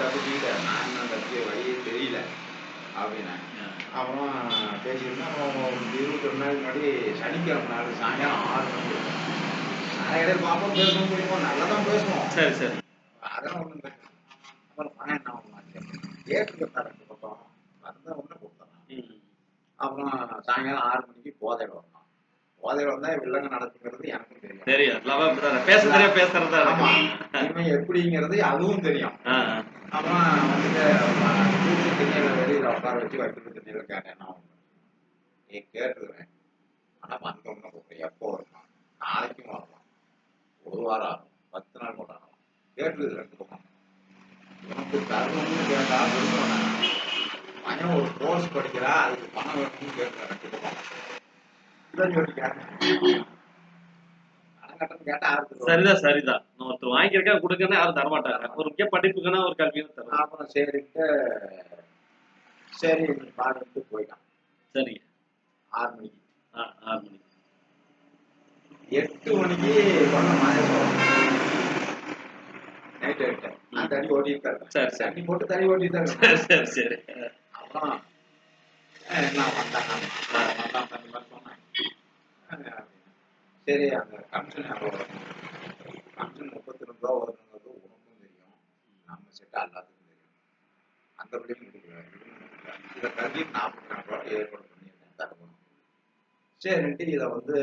தப்பிச்சுக்கிட்ட நான் தான் தப்பிக்க வழியே தெரியல அப்படின்னேன் அப்புறம் பேசிக்கிட்டு அப்புறம் இருபத்தி ரெண்டு நாள் முன்னாடி சனிக்கிழமை நாள் சாயங்காலம் ஆறு மணிக்கு நிறைய இடையில பார்ப்போம் பேசவும் பிடிப்போம் நல்லா தான் பேசுவோம் சரி சரி அதெல்லாம் ஒன்றும் இல்லை அப்புறம் பணம் என்ன ஆகும் கேட்டுக்கிட்டா ரெண்டு பக்கம் வந்த ஒன்று கொடுத்தான் ம். அப்புறம் சாயங்காலம் ஆறு மணிக்கு போதையில் வந்தான் போதையில் வந்தா வில்லங்க நடக்குங்கிறது எனக்கும் தெரியும் தெரியும் பேசுறதா ஆமா இவன் எப்படிங்கிறது அதுவும் தெரியும். அம்மா அப்புறம் வந்துட்டு தூக்கு திண்ணையில வெளியில உட்கார வச்சு வைக்கிற திண்ணையில கேட்டேன். நான் நீ கேட்டுக்கிறேன். ஆனா வந்தோம்னா கூப்பிட்டு எப்போ வரலாம் நாளைக்கும் வரலாம் ஒரு வாரம் ஆகும். பத்து நாள் கூட ஆகும். கேட்டுக்குது ரெண்டு பக்கம் உனக்கு தரணும்னு கேட்டா விரும்புவேன் பையன் ஒரு கோர்ஸ் படிக்கிறா. அதுக்கு பணம் வேணும்னு கேட்கிறேன். ரெண்டு பக்கம் இதான் சொல்லி கேட்டேன் பணம் கட்டணும் கேட்டா யாருக்கு சரிதான் சரிதான். நான் ஒருத்தர் வாங்கியிருக்கா கொடுக்கணும் யாரும் தரமாட்டாங்க. ஒரு முக்கிய படிப்புக்குன்னா ஒரு கல்வியும் தரும் அப்புறம் சரின்ட்டு சரி பாருன்ட்டு போயிட்டான். சரி. ஆறு மணிக்கு. ஆ ஆறு மணிக்கு. எட்டு மணிக்கு பண்ண மாதேஸ்வரம் நைட் எட்டு. நான் தண்ணி ஓட்டிட்டு. சரி சரி. போட்டு தண்ணி ஓட்டிட்டு. சரி சரி சரி. அப்புறம் நான் வந்தேன் வந்தான் தண்ணி மாதிரி சொன்னேன் அஹ், சரி அந்த கமிஷன் கமிஷன் முப்பத்தி ரெண்டு ரூபா வருங்கிறது உனக்கும் தெரியும். நம்ம செட்டா எல்லாத்துக்கும் தெரியும். அந்த இதை தள்ளி நாற்பத்தி நாலு ரூபா ஏற்பாடு பண்ணியிருக்கேன். தரணும் சரின்ட்டு இதை வந்து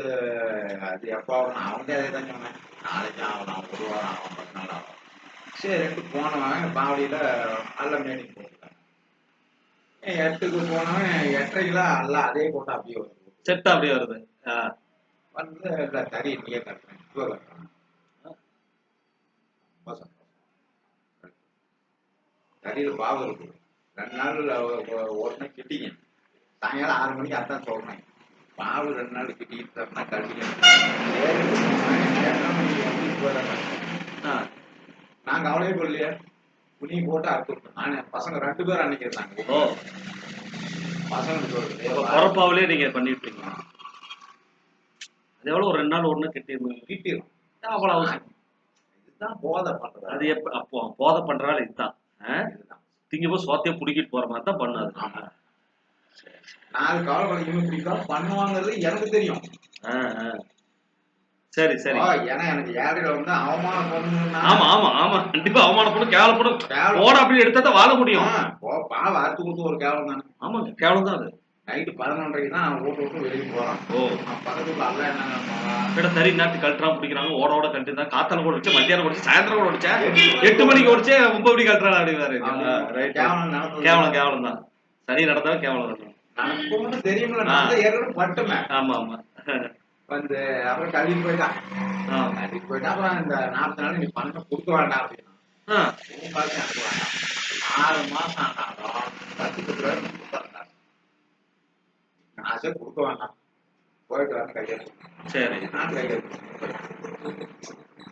அது எப்போ ஆகும் அவங்க அதே தான் சொன்னேன். நாளைக்கு ஆகலாம் ஒரு வாரம் ஆகும். பத்து நாள் ஆகும். சரின்ட்டு போனவன் பாவடியில் அல்ல மேனிக்கு போட்டுட்டான் எட்டுக்கு போனவன் எட்டரைக்குல அல்ல அதே போட்டு அப்படியே வருது. செட் அப்படியே வருது. ஆ. வந்து இல்லை தறி நீயே கட்டுறேன். இப்போ கட்டுறேன். ரொம்ப சந்தோஷம். தறியில் பாவம் இருக்கு. ரெண்டு நாள் உடனே கிட்டிங்க. சாயங்காலம் ஆறு மணிக்கு அதான் சொல்றேன். பாவு ரெண்டு நாள் கிட்டிட்டு தரனா கட்டிக்கணும் ஆ. நான் கவலையே கொள்ளையே துணி போட்டு அறுத்து நான் பசங்க ரெண்டு பேரும் அன்னைக்கு இருந்தாங்க. ஓ. பசங்க இப்போ சொல்றது பொறப்பாவிலே நீங்க பண்ணிட்டு இருக்கீங்க அது எவ்வளவு ஒரு ரெண்டு நாள் ஒண்ணு கட்டிருந்தீங்க கிட்டிடும் அவ்வளவு அவசியம். இதுதான் போதை பண்றது? அது எப்ப அப்போ போதை பண்றாலும் இதுதான். ஆ? இதுதான். திங்க போய் சோத்தைய புடிக்கிட்டு போற மாதிரி தான் பண்ணாது நாலு கவலைப்படைக்கணும் இப்படிதான் பண்ணுவாங்கிறது எனக்கு தெரியும். சரி சரி. ஏன்னா எனக்கு ஏழையில வந்து அவமானம் பண்ணணும்னா ஆமா ஆமா ஆமா. கண்டிப்பா அவமானப்படும் கேவலப்படும். ஓட அப்படி எடுத்தா தான் வாழ முடியும். பாவம் அறுத்து கொடுத்து ஒரு கேவலம் தானே. ஆமாங்க கேவலம் தான் அது. நைட்டு பதினொன்றரைக்கு தான் வீட்டு விட்டு வெளியே போறான். ஓ. பக்கத்துல அல்ல என்ன தறி நாட்டு கழட்டுறான் பிடிக்கிறாங்க ஓட ஓட கழட்டி தான். காத்தால கூட வச்சு மத்தியானம் கூட வச்சு சாயந்தரம் கூட வச்சா எட்டு மணிக்கு ஓடிச்சு ஒன்பது மணிக்கு கழட்டுறான் ரைட் கேவலம். கேவலம் தான். சரி நடந்தாலும் கேவலம் தான். ஒண்ணும் தெரியுமில்ல நான் ஏற்கனவே பட்டுமே. ஆமா ஆமா. வந்து அப்புறம் கல்விக்கு போயிட்டான். ஆ. கல்விக்கு போயிட்டா அப்புறம் இந்த நாற்பத்தி நாள் நீ பணம் கொடுக்க வேண்டாம் அப்படின்னா. ஆ. உன் பார்த்து எனக்கு வேண்டாம். ஆறு மாசம் ஆனாலும் பத்து பத்து ரூபாய் காசே கொடுக்க வேண்டாம் போயிட்டு வரேன் கையெழுத்து சரி. நான் கையெழுத்து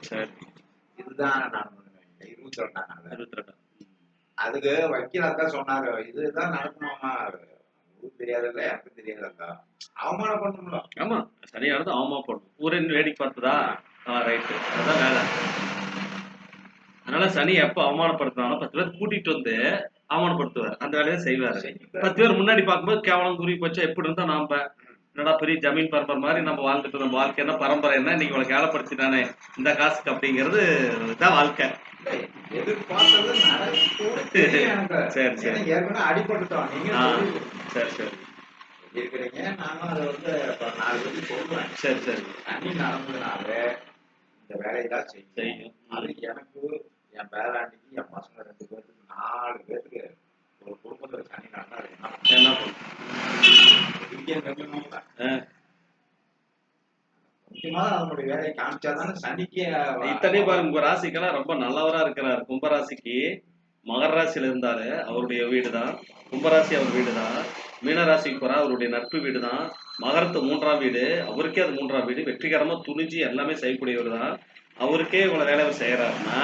சரி. இதுதான் நான் இருபத்தி ரெண்டாம் நாள். இருபத்தி ரெண்டு அதுக்கு வக்கீல் அக்கா சொன்னாரு. இதுதான் நடக்கணுமா? தெரியாதுல்ல எனக்கு தெரியாதுல்ல அவமானம் பண்ணணும்ல. ஆமா. சரியானது ஆமா போடும் ஊரே வேடிக்கை பார்த்ததா? ஆ ரைட்டு அதான் வேலை. அதனால சனி எப்ப அவமானப்படுத்தினாலும் பத்து பேர் கூட்டிட்டு வந்து அவமானப்படுத்துவார். அந்த வேலையை செய்வாரு. பத்து பேர் முன்னாடி பார்க்கும்போது கேவலம் குறி போச்சா எப்படி இருந்தா நாம என்னடா பெரிய ஜமீன் பரம்பரை மாதிரி நம்ம வாழ்ந்துட்டு நம்ம வாழ்க்கை என்ன பரம்பரை என்ன இன்னைக்கு இவ்வளவு கேவலப்படுத்தினானே இந்த காசுக்கு அப்படிங்கிறது இதான் வாழ்க்கை. சரி, சரி. அடிபட்டுட்டோம். சரி சரி. இருக்கிறீங்க நானும் அதை வந்து இப்ப நாலு பேருக்கு சொல்றேன். சரி சரி. தண்ணி நடந்ததுனால இந்த வேலையெல்லாம் செய்யும் செய்யும். அது எனக்கு என் பேராண்டிக்கு என் பசங்க ரெண்டு பேருக்கு நாலு பேருக்கு ஒரு குடும்பத்துல தனி என்ன முக்கியமா வேலையை காமிச்சாதானே சனிக்கு இத்தனை பாருங்க ராசிக்கெல்லாம் ரொம்ப நல்லவரா இருக்கிறார் கும்பராசிக்கு. மகர ராசியில இருந்தாரு அவருடைய வீடு தான் கும்பராசி அவர் வீடு தான் மீனராசிக்கு போறா அவருடைய நட்பு வீடு தான் மகரத்து மூன்றாம் வீடு அவருக்கே அது மூன்றாம் வீடு. வெற்றிகரமா துணிஞ்சு எல்லாமே செய்யக்கூடியவர் தான் அவருக்கே இவ்வளவு வேலை அவர் செய்யறாருன்னா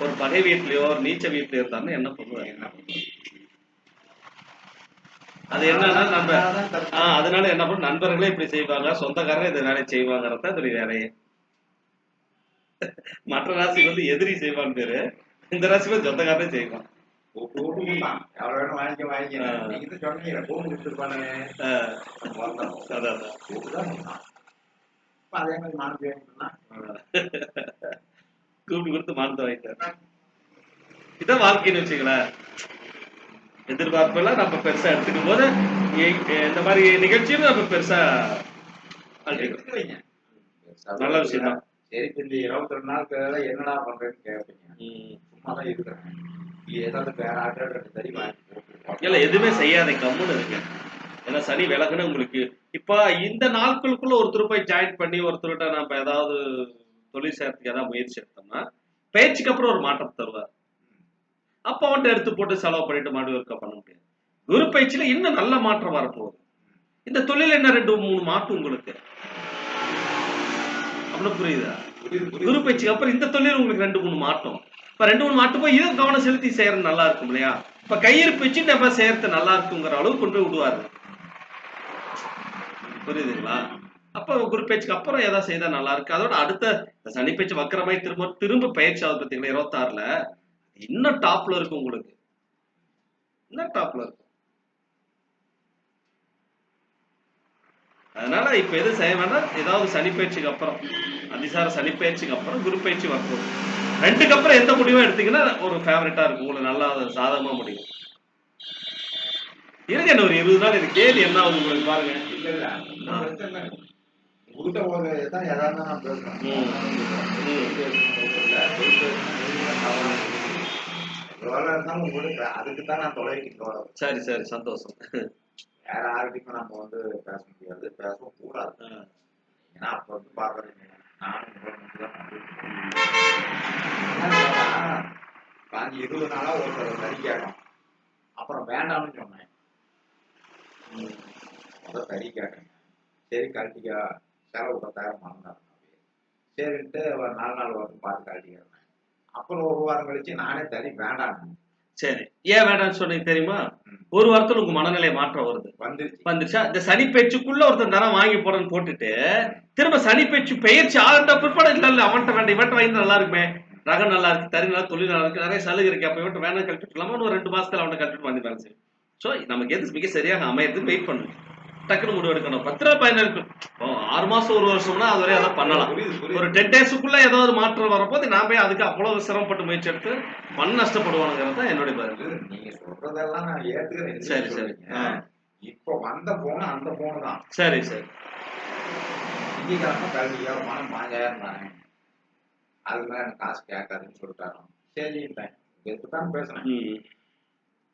ஒரு பகை வீட்லயோ ஒரு நீச்ச வீட்லயோ இருந்தாருன்னு என்ன பண்ணுவாரு? அது என்னன்னா நம்ம. ஆஹ் அதனால என்ன பண்ணும்? நண்பர்களே இப்படி செய்வாங்க சொந்தக்காரங்க இந்த வேலையை செய்வாங்கிறது தான் இதோடைய வேலையே. மற்ற ராசிக்கு வந்து எதிரி செய்வான்னு பேரு. இந்த ராசிக்கு வந்து சொந்தக்காரனே செய்வான். அதான் அதான். கூப்பிட்டு தான் கொடுத்தான் இப்ப அதே மாதிரி மானத்தை வாங்கிட்டுனா கூப்பிட்டு கொடுத்து மானத்தை வாங்கிட்டார் இதான் வாழ்க்கைன்னு வச்சுங்களேன் எதிர்பார்ப்பெல்லாம் நம்ம பெருசா எடுத்துக்கும் போது இந்த மாதிரி நிகழ்ச்சியும் நம்ம பெருசா நல்ல விஷயம் தான். சரி இந்த இருபத்தி ரெண்டு நாள் பேர என்னடா பண்றேன்னு கேட்பீங்க. சும்மா தான் இருக்கிறேன். ஏதாவது வேற ரெண்டு தறி வாங்கி இல்ல எதுவுமே செய்யாத கம்முன்னு இருங்க ஏன்னா சனி விலகுன்னு உங்களுக்கு. இப்ப இந்த நாட்களுக்குள்ள ஒருத்தர் போய் ஜாயின் பண்ணி ஒருத்தர்கிட்ட நம்ம ஏதாவது தொழில் செய்யறதுக்கு ஏதாவது முயற்சி எடுத்தோம்னா பயிற்சிக்கு அப்புறம் ஒரு மாற்றம் தருவார். அப்ப அவன்கிட்ட எடுத்து போட்டு செலவு பண்ணிட்டு மாடு இருக்க பண்ண முடியாது. குரு பயிற்சியில இன்னும் நல்ல மாற்றம் வரப்போகுது. இந்த தொழில் என்ன ரெண்டு மூணு மாட்டும் உங்களுக்கு. அப்படின்னு புரியுதா? குரு பயிற்சிக்கு அப்புறம் இந்த தொழில் உங்களுக்கு ரெண்டு மூணு மாட்டம் இப்ப ரெண்டு மூணு மாட்டும் போய் இதுவும் கவனம் செலுத்தி செய்யறது நல்லா இருக்கும் இல்லையா? இப்ப கையிருப்பு வச்சு நம்ம செய்யறது நல்லா இருக்குங்கிற அளவுக்கு கொண்டு போய் விடுவாரு. புரியுதுங்களா? அப்ப குரு பயிற்சிக்கு அப்புறம் ஏதாவது செய்தா நல்லா இருக்கு. அதோட அடுத்த இந்த சனி பயிற்சி வக்கரமாய் திரும்ப திரும்ப பயிற்சி ஆகுது பார்த்தீங்களா இருபத்தாறுல? இன்னும் டாப்ல இருக்கும் உங்களுக்கு. இன்னும் டாப்ல இருக்கும் அதனால இப்ப எது செய்ய வேண்டாம் ஏதாவது சனி பயிற்சிக்கு அப்புறம் அதிசார சனி பயிற்சிக்கு அப்புறம் குரு பயிற்சி வரப்போகுது ரெண்டுக்கு அப்புறம் எந்த முடிவும் எடுத்தீங்கன்னா ஒரு ஃபேவரட்டா இருக்கும். உங்களுக்கு நல்லா சாதகமா முடியும். இருங்க இன்னும் ஒரு இருபது நாள். இது கேள்வி என்ன ஆகுது உங்களுக்கு பாருங்க. இல்ல இல்ல. உங்ககிட்ட தான் எதாவது நான் பேசுறேன். இருந்தாலும் உங்களுக்கு அதுக்கு தான் நான் தொலைக்கிட்டு வரேன் சரி சரி. சந்தோஷம். வேற யார்கிட்டயும் நம்ம வந்து பேச முடியாது. பேசவும் கூடாது. ஏன்னா அப்ப வந்து பாக்குறீங்க நானும் உங்களை மட்டும் தான். பாஞ்சு இருபது நாளா ஒருத்தர் கறி கேட்டோம் அப்புறம் வேண்டாம்னு சொன்னேன். முதல் கறி கேட்டேங்க சரி கழட்டிக்கா. செலவு பத்தாயிரம் வாங்கினாரு. சரின்ட்டு ஒரு நாலு நாள் வரைக்கும் பார்த்து கழட்டிக்கிறேன் அப்புறம் ஒரு வாரம் கழிச்சு நானே தறி வேண்டாம். சரி. ஏன் வேண்டாம்னு சொன்னீங்க தெரியுமா. ஒரு வாரத்துல உங்க மனநிலை மாற்றம் வருது. வந்துருச்சு. வந்துருச்சா? இந்த சனி பேச்சுக்குள்ள ஒருத்தன் தரம் வாங்கி போறேன்னு போட்டுட்டு திரும்ப சனி பேச்சு பெயர்ச்சி ஆகிட்ட பிற்பாடு இல்ல இல்ல அவன்கிட்ட வேண்டாம் இவன்ட்ட வாங்கி நல்லா இருக்குமே. ரகம் நல்லா இருக்கு தறி நல்லா தொழில் நல்லா இருக்கு நிறைய சலுகை இருக்கு. அப்ப இவன்ட்ட வேணாம் கழிச்சுட்டு ஒரு ரெண்டு மாசத்துல அவன்கிட்ட கழிச்சுட்டு வந்து வேலை செய்யும் ஸோ நமக்கு எது மிக சரியாக அமையறதுக்கு வெயிட் பண்ணணும் டக்குனு முடிவு எடுக்கணும். பத்து ரூபா பயன் இருக்கு இப்போ ஆறு மாசம் ஒரு வருஷம்னா அது வரை அதை பண்ணலாம். ஒரு டென் டேஸுக்குள்ள ஏதாவது மாற்றம் வரப்போது நான் போய் அதுக்கு அவ்வளவு சிரமப்பட்டு முயற்சி எடுத்து மண் நஷ்டப்படுவானுங்கிறது தான் என்னுடைய பதில். நீங்க சொல்றதெல்லாம் நான் ஏத்துக்கிறேன். சரி, சரி. இப்போ வந்த போன அந்த போன் தான். சரி சரி. திங்கக்கிழமை கல்வியா பணம் பாஞ்சாயிரம் அதுக்கு மேல காசு கேட்காதுன்னு சொல்லிட்டாராம் சரின்ட்டேன் எதுக்குதான் பேசுனேன்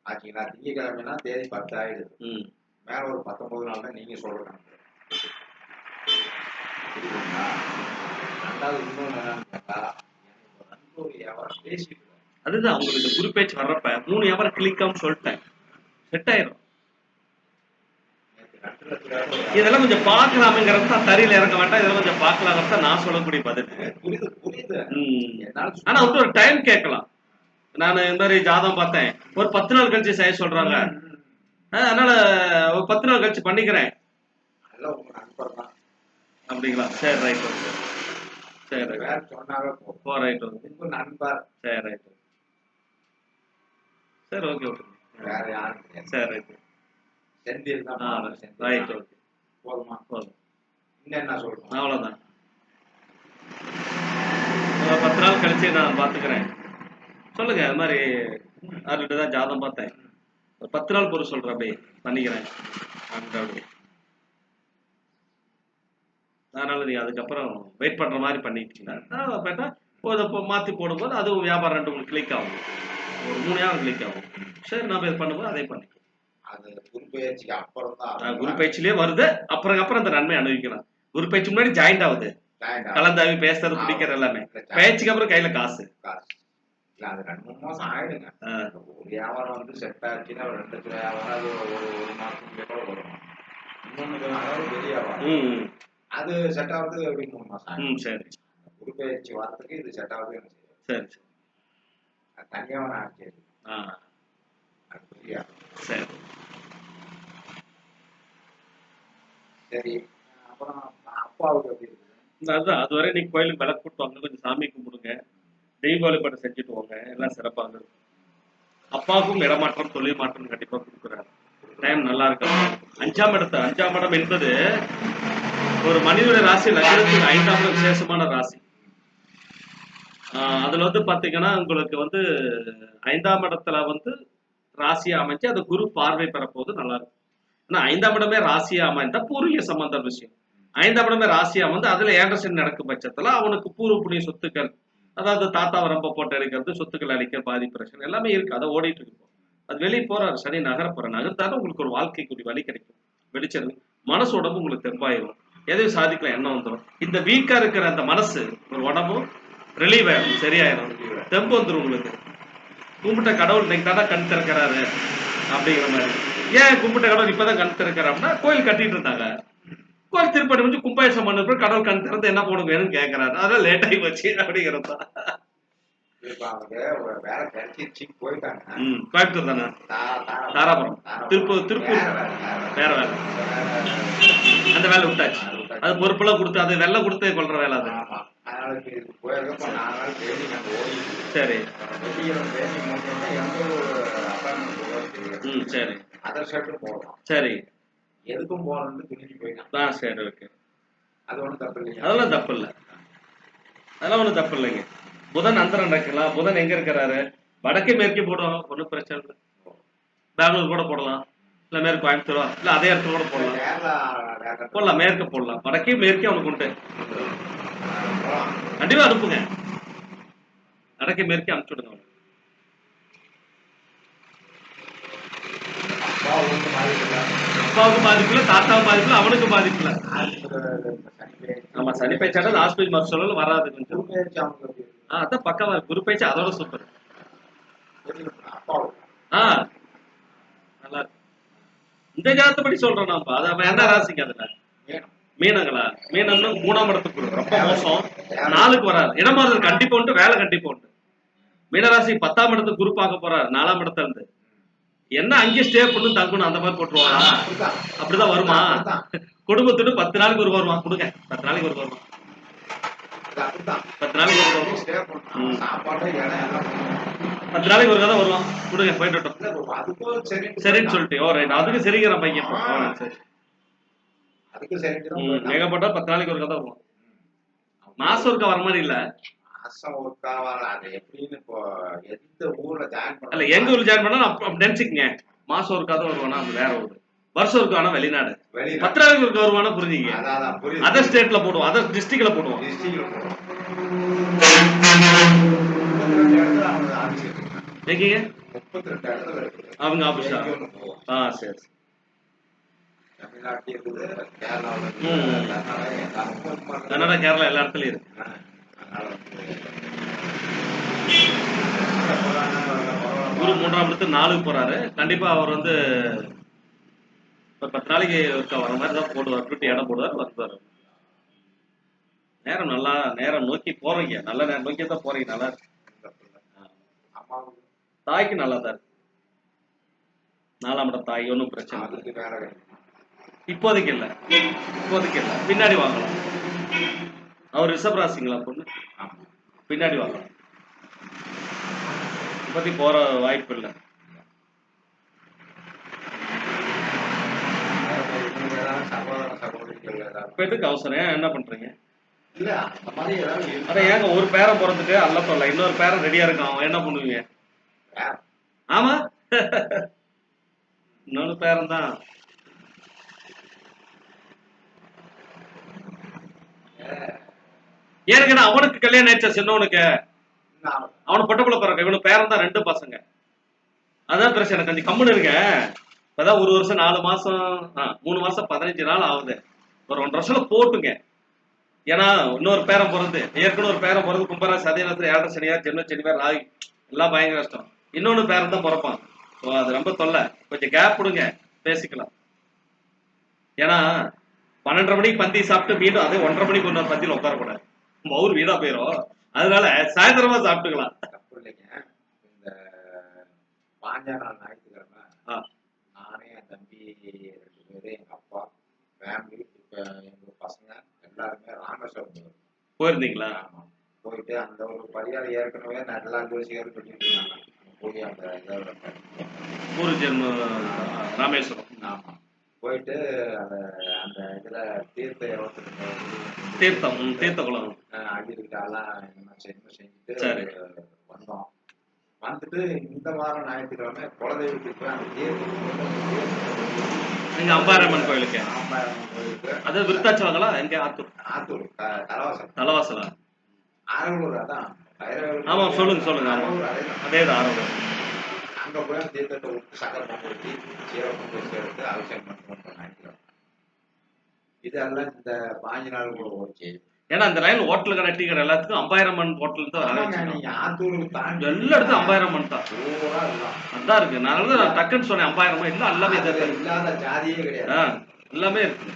ஆச்சுங்களா திங்கக்கிழமைனா தேதி பத்து ஆயிடுது ம். மேல ஒரு பத்தொன்பது நாள் தான் நீங்க சொல்ற கணக்கு. புரியுதுங்களா ரெண்டாவது இன்னொன்னு என்னன்னு கேட்டா எனக்கு ஒரு நண்பர் ஒரு வியாபாரம் பேசிட்டு இருக்காரு. அதுதான் உங்களுக்கு குரு பேச்சு வர்றப்ப மூணு வியாபாரம் கிளிக்காம சொல்லிட்டேன். செட் ஆயிரும். இதெல்லாம் கொஞ்சம் பார்க்கலாமுங்கிறது தான் தறியில இறங்க வேண்டாம் இதெல்லாம் கொஞ்சம் பார்க்கலாங்கிறது தான் நான் சொல்லக்கூடிய பதில். புரியுது புரியுது. ஆனா வந்து ஒரு டைம் கேட்கலாம். நான் இந்த மாதிரி ஜாதகம் பார்த்தேன். ஒரு பத்து நாள் கழிச்சு செய்ய சொல்றாங்க. அதனால ஒரு பத்து நாள் கழிச்சு பண்ணிக்கிறேன். அப்படிங்களா? சரி ரைட் ஓகே சரி ரைட் சொன்னாவே ஓ ரைட் ஓகே நண்பர். சரி ரைட் சரி ஓகே ஓகே வேற யாரும் சரி ரைட் செந்தில் தான் ரைட். ஓகே போதுமா? போதும். இன்னும் என்ன சொல்லணும்? அவ்வளோதான் ஒரு பத்து நாள் கழிச்சு நான் பார்த்துக்கிறேன். சொல்லுங்க அது மாதிரி அவர்கிட்ட தான் ஜாதகம் பார்த்தேன். ஒரு பத்து நாள் பொருள் சொல்கிறேன் அப்படியே பண்ணிக்கிறேன். அதனால நீங்க அதுக்கப்புறம் வெயிட் பண்ற மாதிரி ஒரு இப்போ மாற்றி போடும்போது அதுவும் வியாபாரம் ரெண்டு மூணு கிளிக் ஆகும். ஒரு மூணு வியாபாரம் கிளிக் ஆகும். சரி நம்ம இது பண்ணும்போது அதே பண்ணிக்கலாம். அது குருபெயர்ச்சிக்கு அப்புறம் தான் குரு பயிற்சியிலே வருது அப்புறம் அப்புறம் அந்த நன்மை அனுபவிக்கலாம். குரு பயிற்சி முன்னாடி ஜாயிண்ட் ஆகுது. கலந்தாவி பேசுறது பிடிக்கிறது எல்லாமே. பயிற்சிக்கு அப்புறம் கையில காசு. காசு. இல்ல அது ரெண்டு மூணு மாசம் ஆயிடுங்க. ஒரு வியாபாரம் வந்து செட் ஆச்சுன்னா ஒரு ரெண்டு லட்சம் வியாபாரம் அது ஒரு ஒரு மாசத்துக்கு கூட வரும். இன்னொன்னு அதாவது வியாபாரம். ம், அது செட் ஆகுறதுக்கு எப்படி மூணு மாசம் ஆகும்? சரி. குருபெயர்ச்சி வரதுக்கு இது செட் தெரியும் சரி சரி. அது தனியாக நான் ஆச்சு. ஆ. அது புரியா? சரி. சரி. அப்புறம் அப்பாவுக்கு எப்படி இருக்குது அதுதான் அதுவரை நீங்க கோயிலுக்கு விளக்கு கூட்டு வாங்க கொஞ்சம் சாமி கும்பிடுங்க. தெய்வ வழிபாடு செஞ்சுட்டு வாங்க எல்லாம் சிறப்பாக இருக்கும். அப்பாவுக்கும் இடமாற்றம் தொழில் மாற்றம் கண்டிப்பா கொடுக்குறாரு. டைம் நல்லா இருக்கும் அஞ்சாம் இடத்தை அஞ்சாம் இடம் என்பது ஒரு மனிதனுடைய ராசி லக்னத்துக்கு ஐந்தாம் இடம் விசேஷமான ராசி. ஆஹ் அதுல வந்து பாத்தீங்கன்னா உங்களுக்கு வந்து ஐந்தாம் இடத்துல வந்து ராசியா அமைச்சு அது குரு பார்வை பெறப்போது நல்லா இருக்கும். ஆனா ஐந்தாம் இடமே ராசியா அமைந்தா பூர்வீக சம்பந்த விஷயம். ஐந்தாம் இடமே ராசியா வந்து அதுல ஏண்டர்சன் நடக்கும் பட்சத்துல அவனுக்கு பூர்வ புண்ணிய சொத்துக்கள் அதாவது தாத்தா வரம்ப போட்டு எடுக்கிறது சொத்துக்கள் அழிக்க பாதி பிரச்சனை எல்லாமே இருக்கு. அதை ஓடிட்டு இருக்கும் அது வெளியே போறாரு சனி நகர போற நகர்த்தாலும் உங்களுக்கு ஒரு வாழ்க்கைக்குரிய வழி கிடைக்கும். வெளிச்சது மனசு உடம்பு உங்களுக்கு தெம்பாயிரும். எதையும் சாதிக்கலாம் எண்ணம் வந்துடும் இந்த வீக்கா இருக்கிற அந்த மனசு ஒரு உடம்பும் ரிலீவ் ஆயிடும் சரியாயிடும் தெம்பு வந்துடும் உங்களுக்கு. கும்பிட்ட கடவுள் இன்னைக்கு தானே கண் திறக்கிறாரு அப்படிங்கிற மாதிரி. ஏன் கும்பிட்ட கடவுள் இப்பதான் கண் திறக்கிறாருன்னா அப்படின்னா கோயில் கட்டிட்டு இருந்தாங்க. கோயில் திருப்பதி வந்து கும்பாயசம் பண்ண பிறகு கடவுள் கண் திறந்து என்ன போடுங்க வேணும்னு கேட்கறாரு அதான் லேட் ஆகி போச்சு அப்படிங்கிறது தான் கோயம்புத்தூர் தானே? தாராபுரம். திருப்பூர் திருப்பூர் வேற வேலை, அந்த வேலை விட்டாச்சு. அது பொறுப்பெல்லாம் கொடுத்து அது வெள்ளம் கொடுத்து கொள்ற வேலை அது. சரி. சரி. சரி. எதுக்கும் போறதுன்னு துணிஞ்சு போயிட்டான் சரி ஓகே அது ஒண்ணும் தப்பு அதெல்லாம் தப்பு இல்லை. அதெல்லாம் ஒன்றும் தப்பு இல்லைங்க. புதன் அந்தரம் நடக்கலாம் புதன் எங்க இருக்கிறாரு? வடக்கே மேற்கே போடுவோம் ஒன்றும் பிரச்சனை இல்லை. பெங்களூர் கூட போடலாம். இல்லை மேற்கு கோயம்புத்தூரோ? இல்லை அதே இடத்துல கூட போடலாம். போடலாம் மேற்க போடலாம். வடக்கே மேற்கே அவனுக்கு உண்டு. போலாம். கண்டிப்பா அனுப்புங்க. வடக்கே மேற்கே அனுப்பிச்சு விடுங்க அவனுக்கு. பாதிக்கல. அப்பாவுக்கு பாதிப்புல தாத்தாவுக்கு பாதிப்புல அவனுக்கு பாதிப்புல. ஆஸ்பத்திரியில இந்த சனி ஹாஸ்பிட்டல் மறு சொல்லல வராது கொஞ்சம். அதான் பக்கவா. குரு பேச்சு அதோட சூப்பர். ஆ நல்லா இருக்கு. இந்த ஜாதகப்படி சொல்றோம் நாம. அது அவன் என்ன ராசிக்கு அதுல. மீனங்களா? மீனம்னு மூணாம் இடத்துக்கு. ரொம்ப மோசம். நாளுக்கு வராது. இடமாறுதல் கண்டிப்பா உண்டு வேலை கண்டிப்பா உண்டு. மீனராசி பத்தாம் இடத்துக்கு குரு பார்க்க போறாரு. நாலாம் இடத்துல இருந்து. என்ன அங்கேயே ஸ்டே பண்ணு தங்கணும் அந்த மாதிரி போட்டுருவாங்க அப்படிதான். வருமா. குடும்பத்தோட பத்து நாளைக்கு ஒரு வருவான் கொடுங்க. பத்து நாளைக்கு ஒரு வருவான். பத்து நாளைக்கு ஒரு. பத்து நாளைக்கு ஒரு கதை வருவான் கொடுங்க போயிட்டு அதுக்கும் சரின்னு சொல்லிட்டு. ஓ ரைட் அதுக்கு சரிங்கிற பையன் சரி. அதுக்கும் தான். ஏகப்பட்ட பத்து நாளைக்கு ஒரு கதை வருவான் மாசம் ஒருக்கா வர மாதிரி இல்ல. மாசம் ஒருக்கா வர அது எப்படின்னு இப்போ எந்த ஊர்ல ஜாயின் அல்ல பண்ண எங்க ஊர் ஜாயின் பண்ணா நான் நினைச்சுக்கங்க. மாசம் ஒரு கதை வருவானா? அது வேற ஊர். வருஷம் ஒருக்கா ஆனா வெளிநாடு. வெளியில பத்து நாளைக்கு ஒருக்கா வருவானா புரிஞ்சுங்க அதர் ஸ்டேட்ல போடுவோம். அதர் டிஸ்ட்ரிக்ட்ல போடுவோம். முப்பத்தி ரெண்டு இடத்துல இருக்கு. எங்கீங்க முப்பத்தி ரெண்டு இடத்துல அவங்க ஆபீஸ் ஆ சரி. தமிழ்நாட்டில் இருக்குது கேரளாவில் கர்நாடகா கேரளா எல்லா இடத்துலயும் இருக்கு. குரு மூன்றாம் இடத்து நாலுக்கு போறாரு. கண்டிப்பா அவர் வந்து பத்து நாளைக்கு ஒருக்கா வர மாதிரி தான் போடுவார். விட்டு இடம் போடுவார் வருவார். நேரம் நல்லா நேரம் நோக்கி போறீங்க. நல்ல நேரம் நோக்கி தான் போறீங்க. நல்லா இருக்கு. தாய்க்கு நல்லா தான் இருக்கு. நாலாம் இடம் தாய் ஒன்றும் பிரச்சனை இப்போதைக்கு இல்லை. இப்போதைக்கு இல்லை. பின்னாடி வாங்கலாம். அவர் ரிஷபராசிங்களா பொண்ணு? பின்னாடி வாங்கலாம் இப்போதைக்கு போற வாய்ப்பு இல்லை. இப்ப இப்போ எதுக்கு அவசரம்? ஏன் என்ன பண்றீங்க? இல்ல அந்த மாதிரி அதான் ஏங்க ஒரு பேரை பிறந்துட்டு அல்ல சொல்ல இன்னொரு பேரை ரெடியா இருக்கான் அவன் என்ன பண்ணுவீங்க? ஆமா. இன்னொரு பேரன் தான். ஏற்கனவே அவனுக்கு கல்யாணம் ஆயிடுச்சா சின்னவனுக்கு? அவன் பொட்டப்புல பிறக்க இவனு பேரன் தான் ரெண்டு பசங்க. அதான் பிரச்சனை கொஞ்சம் கம்முன்னு இருங்க. இப்பதான் ஒரு வருஷம் நாலு மாசம் மூணு மாசம் பதினஞ்சு நாள் ஆகுது. ஒரு ஒன்றரை வருஷத்துல போட்டுங்க. ஏன்னா இன்னொரு பேரன் பிறந்து ஏற்கனவே ஒரு பேரன் பிறந்து கும்பராசி அதே நேரத்தில் ஏழரை சனியார் ஜென்ம சனியார் ஆகி எல்லாம் பயங்கர கஷ்டம். இன்னொன்னு பேரன் தான் பிறப்பான். ஸோ அது ரொம்ப தொல்லை. கொஞ்சம் கேப் கொடுங்க பேசிக்கலாம். ஏன்னா பன்னெண்டரை மணிக்கு பந்தி சாப்பிட்டு மீண்டும் அதே ஒன்றரை மணிக்கு இன்னொரு பந்தியில் உட்காரக்கூடாது. மவுர் வீணா போயிடும் அதனால சாயந்தரமா சாப்பிட்டுக்கலாம். தப்பு இல்லைங்க. இந்த பாஞ்சா நாள் ஞாயிற்றுக்கிழமை. நானே என் தம்பி ரெண்டு பேரு எங்க அப்பா ஃபேமிலி இப்ப எங்க பசங்க எல்லாருமே ராமேஸ்வரம். போயிருந்தீங்களா? ஆமா. போயிட்டு அந்த ஒரு பரிகாரம் ஏற்கனவே நான் எல்லா ஜோசியரும் சொல்லிட்டு இருந்தாங்க நம்ம போய் அந்த இதை பூரி ஜென்ம ராமேஸ்வரம். ஆமா. போயிட்டு அந்த அந்த இதுல தீர்த்த தீர்த்தம் தீர்த்த குளம். அடிக்கிட்டாலாம் என்ன செஞ்சு செஞ்சுட்டு. வந்தோம். வந்துட்டு இந்த வாரம் ஞாயிற்றுக்கிழமை குலதெய்வத்துக்கு அந்த தீர்த்தம் அம்பாரம்மன் கோயிலுக்கு. ஆம்பாயம்மன் கோயிலுக்கு. அது விருத்தாச்சலங்களா? எங்க? ஆத்தூர். ஆத்தூர் தலவாசல். தலவாசலா? ஆரூர் அதான். ஆமா, சொல்லுங்க, சொல்லுங்க. அதே தான். ஆரோக்கியம் அங்க போய் தீர்த்தத்தை விட்டு சக்கரை பொங்கல் ஊற்றி சீரக பொங்கல் சேர்த்து அபிஷேகம் ஞாயிற்றுக்கிழமை இதெல்லாம் இந்த பாஞ்சு நாள் கூட ஓகே ஏன்னா அந்த லைன் ஹோட்டல் கடை டீ கடை எல்லாத்துக்கும் அம்பாயிரம்மன் ஹோட்டல் தான் ஆத்தூருக்கு தாண்டி எல்லா இடத்துக்கும் அம்பாயிரம்மன் தான். அதான் இருக்கு. நான் டக்குன்னு சொன்னேன் அம்பாயிரமா இல்ல எல்லாமே. இல்லாத ஜாதியே கிடையாது. எல்லாமே இருக்கு.